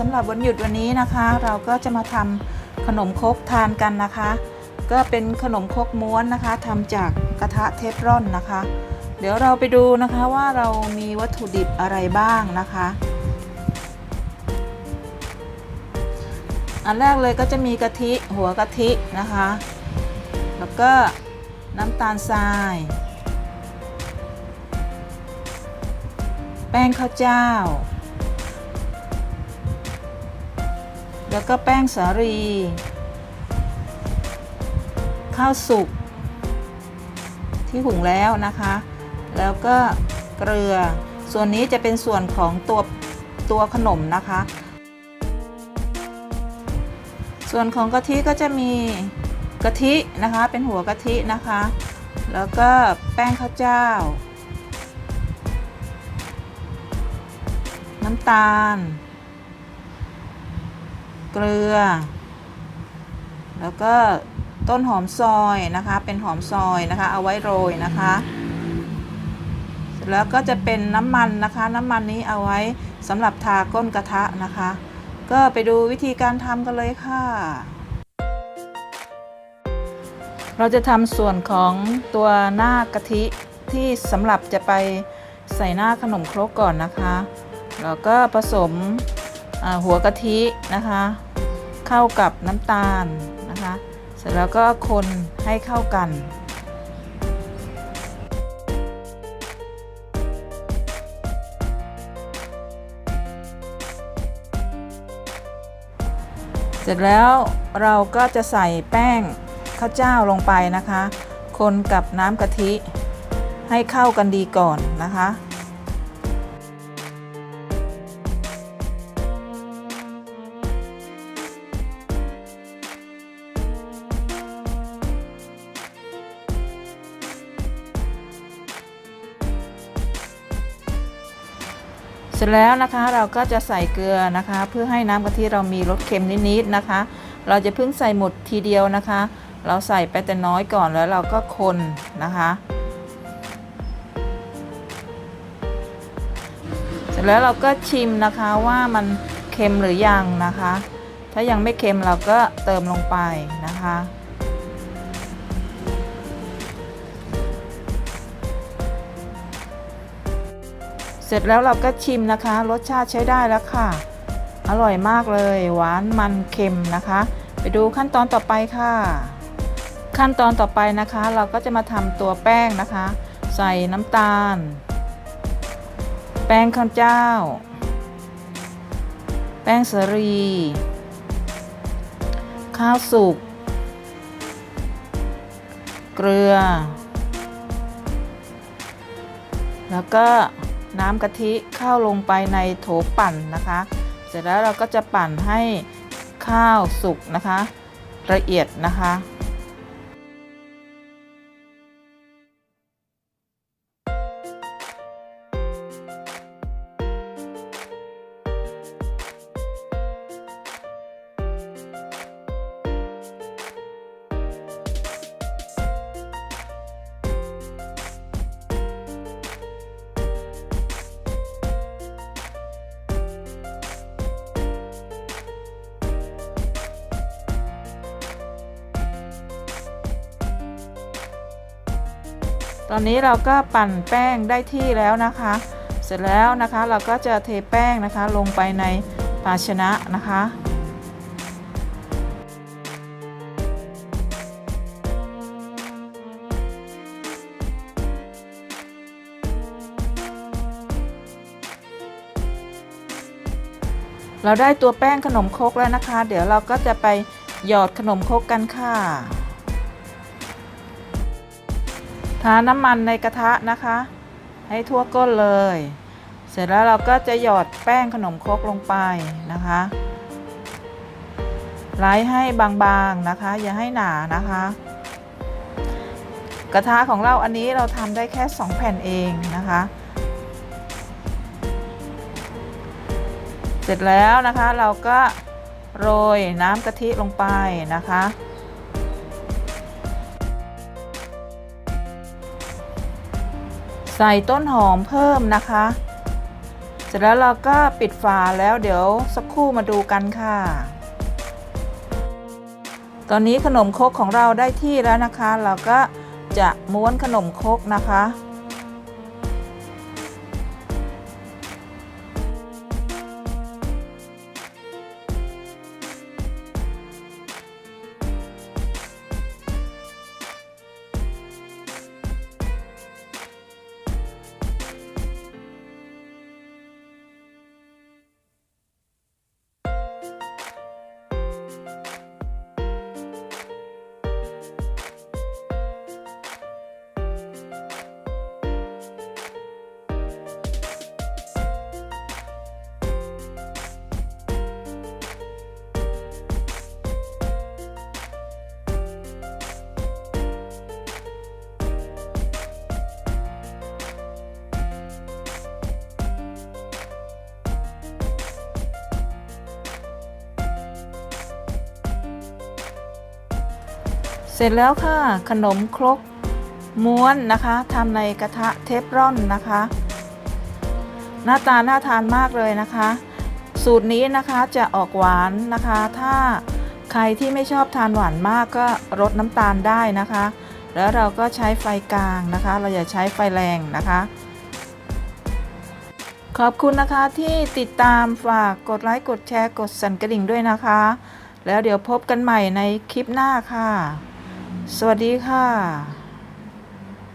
สำหรับวันหยุดวันนี้นะคะ เราก็จะมาทำขนมครกทานกันนะคะ ก็เป็นขนมครกม้วนนะคะทำจากกระทะเทฟลอนนะคะ เดี๋ยวเราไปดูนะคะว่าเรามีวัตถุดิบอะไรบ้างนะคะ อันแรกเลยก็จะมีกะทิหัวกะทินะคะ แล้วก็น้ำตาลทราย แป้งข้าวเจ้า แล้วก็แป้งสาลี ข้าวสุก ที่หุงแล้วนะคะ แล้วก็เกลือ ส่วนนี้จะเป็นส่วนของตัวตัวขนมนะคะ ส่วนของกะทิก็จะมีกะทินะคะ เป็นหัวกะทินะคะ แล้วก็แป้งข้าวเจ้า น้ำตาล เกลือ แล้วก็ต้นหอมซอยนะคะ เป็นหอมซอยนะคะ เอาไว้โรยนะคะแล้วก็จะเป็นน้ำมันนะคะ น้ำมันนี้เอาไว้สำหรับทาก้นกระทะนะคะ ก็ไปดูวิธีการทำกันเลยค่ะ เราจะทำส่วนของตัวหน้ากะทิที่สำหรับจะไปใส่หน้าขนมครกก่อนนะคะ แล้วก็ผสมหัวกะทินะคะ เข้ากับน้ำตาลนะคะ เสร็จแล้วก็คนให้เข้ากันเสร็จแล้วเราก็จะใส่แป้งข้าวเจ้าลงไปนะคะ คนกับน้ำกะทิให้เข้ากันดีก่อนนะคะ เสร็จแล้วนะคะเราก็จะใส่เกลือนะคะ เพื่อให้น้ำกะทิเรามีรสเค็มนิดๆนะคะ เราจะเพิ่งใส่หมดทีเดียวนะคะ เราใส่ไปแต่น้อยก่อนแล้วเราก็คนนะคะ เสร็จแล้วเราก็ชิมนะคะว่ามันเค็มหรือยังนะคะ ถ้ายังไม่เค็มเราก็เติมลงไปนะคะ เสร็จแล้วเราก็ชิมนะคะ รสชาติใช้ได้แล้วค่ะ อร่อยมากเลย หวานมันเค็มนะคะ ไปดูขั้นตอนต่อไปค่ะ ขั้นตอนต่อไปนะคะ เราก็จะมาทำตัวแป้งนะคะ ใส่น้ำตาล แป้งข้าวเจ้า แป้งสาลีข้าวสุกเกลือ แล้วก็ น้ำกะทิเข้าลงไปในโถปั่นนะคะ เสร็จแล้วเราก็จะปั่นให้ข้าวสุกนะคะ ละเอียดนะคะ ตอนนี้เราก็ปั่นแป้งได้ที่แล้วนะคะ เสร็จแล้วนะคะเราก็จะเทแป้งนะคะลงไปในภาชนะนะคะเราได้ตัวแป้งขนมครกแล้วนะคะ เดี๋ยวเราก็จะไปหยอดขนมครกกันค่ะ ทาน้ำมันในกระทะนะคะ ให้ทั่วก้นเลย เสร็จแล้วเราก็จะหยอดแป้งขนมครกลงไปนะคะไล่ให้บางๆนะคะ อย่าให้หนานะคะ กระทะของเราอันนี้เราทำได้แค่ 2 แผ่นเองนะคะ เสร็จแล้วนะคะเราก็โรยน้ำกะทิลงไปนะคะ ใส่ต้นหอมเพิ่มนะคะ เสร็จแล้วเราก็ปิดฝาแล้วเดี๋ยวสักครู่มาดูกันค่ะ ตอนนี้ขนมครกของเราได้ที่แล้วนะคะ เราก็จะม้วนขนมครกนะคะ เสร็จแล้วค่ะ ขนมครกม้วนนะคะทำในกระทะเทฟรอนนะคะ หน้าตาน่าทานมากเลยนะคะ สูตรนี้นะคะจะออกหวานนะคะ ถ้าใครที่ไม่ชอบทานหวานมากก็ลดน้ำตาลได้นะคะ แล้วเราก็ใช้ไฟกลางนะคะ เราอย่าใช้ไฟแรงนะคะ ขอบคุณนะคะที่ติดตามฝากกดไลค์กดแชร์กดสั่นกระดิ่งด้วยนะคะ แล้วเดี๋ยวพบกันใหม่ในคลิปหน้าค่ะ สวัสดีค่ะ